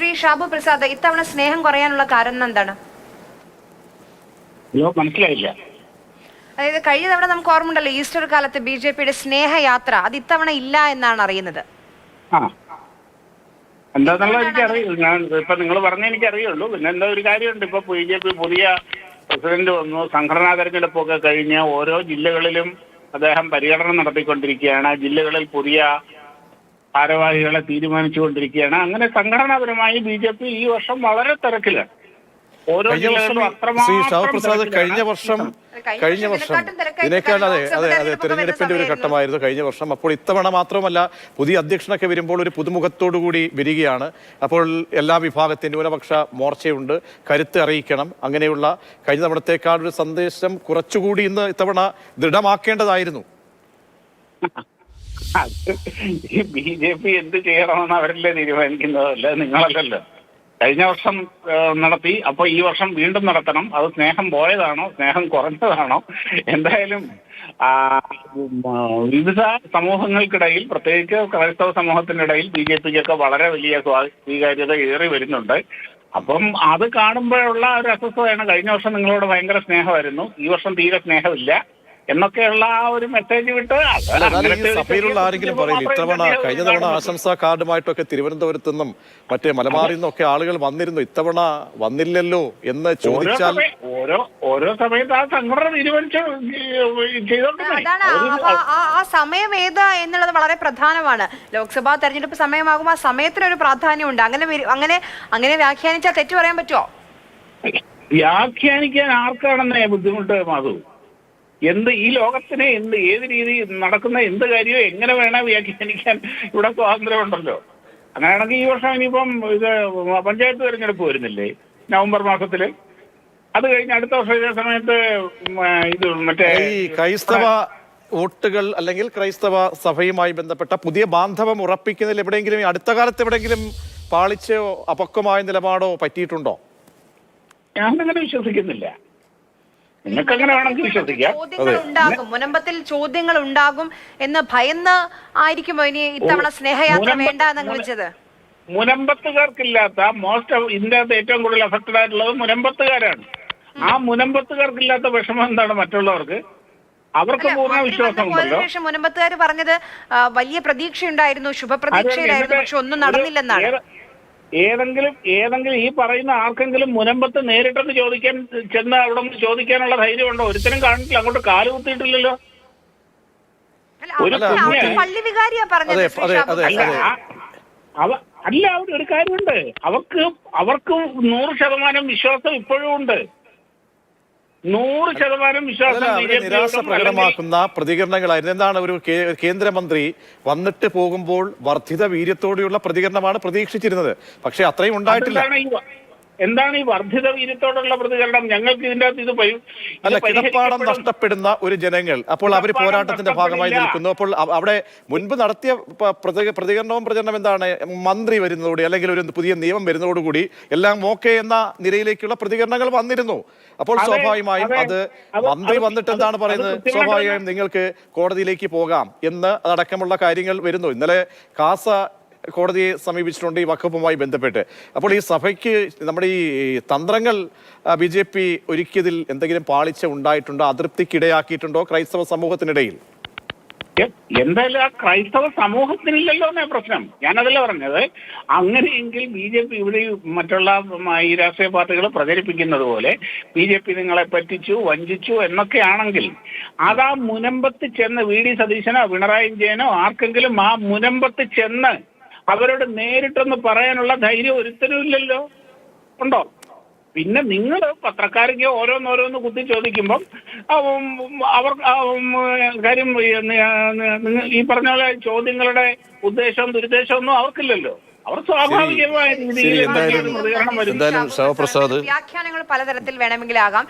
ശ്രീ ഷാബു പ്രസാദ് ഇത്തവണ സ്നേഹം കുറയാനുള്ള കാരണം എന്താണ്? മനസ്സിലായില്ല. അതായത് കഴിഞ്ഞ തവണ നമുക്ക് ഓർമ്മയുണ്ടല്ലോ ഈസ്റ്റർ കാലത്ത് ബി ജെ പിയുടെ സ്നേഹയാത്ര അത് ഇത്തവണ ഇല്ല എന്നാണ് അറിയുന്നത്. ആ. എന്താന്നുള്ളത് എനിക്കറിയില്ല. ഞാൻ ഇപ്പൊ നിങ്ങൾ പറഞ്ഞ എനിക്കറിയുള്ളൂ. പിന്നെ എന്താ ഒരു കാര്യമുണ്ട്. ഇപ്പൊ ബി ജെ പി പുതിയ പ്രസിഡന്റ് വന്നു. സംഘടനാ തെരഞ്ഞെടുപ്പൊക്കെ കഴിഞ്ഞ് ഓരോ ജില്ലകളിലും അദ്ദേഹം പര്യടനം നടത്തിക്കൊണ്ടിരിക്കുകയാണ്. ജില്ലകളിൽ പുതിയ ഭാരവാഹികളെ തീരുമാനിച്ചുകൊണ്ടിരിക്കുകയാണ്. അങ്ങനെ സംഘടനാപരമായി ബി ജെ പി ഈ വർഷം വളരെ തിരക്കിലാണ്. ഓരോ കഴിഞ്ഞ വർഷം ശ്രീ കഴിഞ്ഞ വർഷം കഴിഞ്ഞ വർഷം. ഇതിനേക്കാൾ അതെ അതെ അതെ തിരഞ്ഞെടുപ്പിന്റെ ഒരു ഘട്ടമായിരുന്നു കഴിഞ്ഞ വർഷം. അപ്പോൾ ഇത്തവണ മാത്രമല്ല പുതിയ അധ്യക്ഷനൊക്കെ വരുമ്പോൾ ഒരു പുതുമുഖത്തോടു കൂടി വരികയാണ്. അപ്പോൾ എല്ലാ വിഭാഗത്തിന്റെ ന്യൂനപക്ഷ മോർച്ചയുണ്ട്. കരുത്ത് അറിയിക്കണം. അങ്ങനെയുള്ള കഴിഞ്ഞ തവണത്തേക്കാൾ ഒരു സന്ദേശം കുറച്ചുകൂടി ഇന്ന് ഇത്തവണ ദൃഢമാക്കേണ്ടതായിരുന്നു. ഈ ബി ജെ പി എന്ത് ചെയ്യണമെന്ന് അവരല്ലേ തീരുമാനിക്കുന്നതല്ല? നിങ്ങളല്ലല്ലോ. കഴിഞ്ഞ വർഷം നടത്തി. അപ്പൊ ഈ വർഷം വീണ്ടും നടത്തണം. അത് സ്നേഹം പോയതാണോ? സ്നേഹം കുറഞ്ഞതാണോ? എന്തായാലും വിവിധ സമൂഹങ്ങൾക്കിടയിൽ പ്രത്യേകിച്ച് ക്രൈസ്തവ സമൂഹത്തിനിടയിൽ ബി ജെ പിക്കൊക്കെ വളരെ വലിയ സ്വാ- സ്വീകാര്യത ഏറി വരുന്നുണ്ട്. അപ്പം അത് കാണുമ്പോഴുള്ള ഒരു അസ്വസ്ഥതയാണ്. കഴിഞ്ഞ വർഷം നിങ്ങളോട് ഭയങ്കര സ്നേഹമായിരുന്നു. ഈ വർഷം തീരെ സ്നേഹമില്ല. എന്നൊക്കെയുള്ള ആ ഒരു മെസ്സേജ് വിട്ട് സഭയിലുള്ള ആരെങ്കിലും പറയില്ല? ഇത്തവണ കഴിഞ്ഞ തവണ ആശംസാ കാർഡുമായിട്ടൊക്കെ തിരുവനന്തപുരത്ത് നിന്നും മറ്റേ മലബാറിൽ നിന്നൊക്കെ ആളുകൾ വന്നിരുന്നു. ഇത്തവണ വന്നില്ലല്ലോ എന്ന് ചോദിച്ചാൽ ഓരോ ഓരോ സമയത്ത് ആ സംഘടന തീരുമാനിച്ച് ആ- ആ- ആ- ആ സമയം ഏതാ എന്നുള്ളത് വളരെ പ്രധാനമാണ്. ലോക്സഭാ തെരഞ്ഞെടുപ്പ് സമയമാകുമ്പോൾ ആ സമയത്തിനൊരു പ്രാധാന്യമുണ്ട്. അങ്ങനെ അങ്ങനെ അങ്ങനെ വ്യാഖ്യാനിച്ചാൽ തെറ്റ് പറയാൻ പറ്റുമോ വ്യാഖ്യാനിക്കാൻ ആർക്കാണെന്നേ ബുദ്ധിമുട്ട് മാധു? എന്ത് ഈ ലോകത്തിനെ എന്ത് ഏത് രീതി നടക്കുന്ന എന്ത് കാര്യവും എങ്ങനെ വേണേ വ്യാഖ്യാനിക്കാൻ ഇവിടെ സ്വാതന്ത്ര്യമുണ്ടല്ലോ. അങ്ങനെയാണെങ്കിൽ ഈ വർഷം ഇനിയിപ്പം ഇത് പഞ്ചായത്ത് തെരഞ്ഞെടുപ്പ് വരുന്നില്ലേ? നവംബർ മാസത്തിൽ അത് കഴിഞ്ഞ് അടുത്ത വർഷം ഇതേ സമയത്ത് ഇത് മറ്റേ ഈ ക്രൈസ്തവ വോട്ടുകൾ അല്ലെങ്കിൽ ക്രൈസ്തവ സഭയുമായി ബന്ധപ്പെട്ട പുതിയ ബാന്ധവം ഉറപ്പിക്കുന്നതിൽ എവിടെയെങ്കിലും അടുത്ത കാലത്ത് എവിടെയെങ്കിലും പാളിച്ചയോ അപക്വമായ നിലപാടോ പറ്റിയിട്ടുണ്ടോ? ഞാനങ്ങനെ വിശ്വസിക്കുന്നില്ല. നിങ്ങൾക്ക് അങ്ങനെ വേണമെങ്കിൽ വിശ്വസിക്കാം ചോദ്യങ്ങൾ ഉണ്ടാകും മുനമ്പത്തിൽ ചോദ്യങ്ങൾ ഉണ്ടാകും എന്ന് ഭയന്ന് ആയിരിക്കുമോ ഇനി ഇത്തവണ സ്നേഹയാത്ര വേണ്ട എന്നങ്ങ് വെച്ചത് മുനമ്പത്തുകാർക്കില്ലാത്ത മോസ്റ്റ് ഓഫ് അകത്ത് ഏറ്റവും കൂടുതൽ അഫക്റ്റഡ് ആയിട്ടുള്ളത് മുനമ്പത്തുകാരാണ്. ആ മുനമ്പത്തുകാർക്കില്ലാത്ത വിഷമം എന്താണ് മറ്റുള്ളവർക്ക്? അവർക്ക് പൂർണ വിശ്വാസം മുനമ്പത്തുകാർ പറഞ്ഞത് വലിയ പ്രതീക്ഷയുണ്ടായിരുന്നു ശുഭപ്രതീക്ഷയിലായിരുന്നു പക്ഷെ ഒന്നും നടന്നില്ലെന്നാണ്. ഏതെങ്കിലും ഏതെങ്കിലും ഈ പറയുന്ന ആർക്കെങ്കിലും മുനമ്പത്ത് നേരിട്ടെന്ന് ചോദിക്കാൻ ചെന്ന് അവിടെ നിന്ന് ചോദിക്കാനുള്ള ധൈര്യമുണ്ടോ? ഒരുത്തരും കാണിട്ടില്ല അങ്ങോട്ട് കാൽ കുത്തിയിട്ടില്ലല്ലോ. ഒരു അവ അല്ല അവിടെ ഒരു കാര്യമുണ്ട്. അവർക്ക് അവർക്ക് നൂറ് ശതമാനം വിശ്വാസം ഇപ്പോഴും ഉണ്ട്. നൂറ് ശതമാനം വിശ്വാസം നിരാശ പ്രകടമാക്കുന്ന പ്രതികരണങ്ങളായിരുന്നു. എന്താണ് ഒരു കേന്ദ്രമന്ത്രി വന്നിട്ട് പോകുമ്പോൾ വർദ്ധിത വീര്യത്തോടെയുള്ള പ്രതികരണമാണ് പ്രതീക്ഷിച്ചിരുന്നത്. പക്ഷെ അത്രയും ഉണ്ടായിട്ടില്ല. എന്താണ് ഈ വർദ്ധിത വീര്യത്തോടുള്ള പ്രതികരണം? ഞങ്ങൾക്ക് ഇതിന്റെ അകത്ത് ഇത് അല്ല കിടപ്പാടം നഷ്ടപ്പെടുന്ന ഒരു ജനങ്ങൾ. അപ്പോൾ അവർ പോരാട്ടത്തിന്റെ ഭാഗമായി നിൽക്കുന്നു. അപ്പോൾ അവിടെ മുൻപ് നടത്തിയ പ്രതികരണവും പ്രചരണം എന്താണ്? മന്ത്രി വരുന്നതോടെ അല്ലെങ്കിൽ ഒരു പുതിയ നിയമം വരുന്നതോടുകൂടി എല്ലാം ഓക്കെ എന്ന നിലയിലേക്കുള്ള പ്രതികരണങ്ങൾ വന്നിരുന്നു. അപ്പോൾ സ്വാഭാവികമായും അത്. മന്ത്രി വന്നിട്ട് എന്താണ് പറയുന്നത്? സ്വാഭാവികമായും നിങ്ങൾക്ക് കോടതിയിലേക്ക് പോകാം എന്ന് അടക്കമുള്ള കാര്യങ്ങൾ വരുന്നു. ഇന്നലെ കാസ കോടതിയെ സമീപിച്ചിട്ടുണ്ട് ഈ വകുപ്പുമായി ബന്ധപ്പെട്ട്. അപ്പോൾ ഈ സഭയ്ക്ക് നമ്മുടെ ഈ തന്ത്രങ്ങൾ ബി ജെ പി ഒരുക്കിയതിൽ എന്തെങ്കിലും പാളിച്ച ഉണ്ടായിട്ടുണ്ടോ? അതൃപ്തിക്കിടയാക്കിയിട്ടുണ്ടോ ക്രൈസ്തവ സമൂഹത്തിനിടയിൽ? എന്തായാലും ആ ക്രൈസ്തവ സമൂഹത്തിനില്ലല്ലോ എന്നാ പ്രശ്നം. ഞാനതല്ല പറഞ്ഞത്. അങ്ങനെയെങ്കിൽ ബി ജെ പി ഇവിടെ മറ്റുള്ള ഈ രാഷ്ട്രീയ പാർട്ടികൾ പ്രചരിപ്പിക്കുന്നത് പോലെ ബി ജെ പി നിങ്ങളെ പറ്റിച്ചു വഞ്ചിച്ചു എന്നൊക്കെയാണെങ്കിൽ അത് മുനമ്പത്ത് ചെന്ന് വി ഡി സതീശനോ പിണറായി വിജയനോ ആർക്കെങ്കിലും ആ മുനമ്പത്ത് ചെന്ന് അവരോട് നേരിട്ടൊന്ന് പറയാനുള്ള ധൈര്യം ഒരുത്തരും ഇല്ലല്ലോ ഉണ്ടോ? പിന്നെ നിങ്ങൾ പത്രക്കാർക്ക് ഓരോന്നോരോന്ന് കുത്തി ചോദിക്കുമ്പം അവർ ആ, കാര്യം ഈ, പറഞ്ഞ പോലെ ചോദ്യങ്ങളുടെ ഉദ്ദേശവും ദുരുദ്ദേശവും ഒന്നും അവർക്കില്ലല്ലോ. അവർ സ്വാഭാവികമായ രീതിയിൽ ശരി, എന്തായാലും- പ്രതികരണം വരും എന്തായാലും ശവപ്രസാദ് വ്യാഖ്യാനങ്ങൾ പലതരത്തിൽ വേണമെങ്കിലാകാം.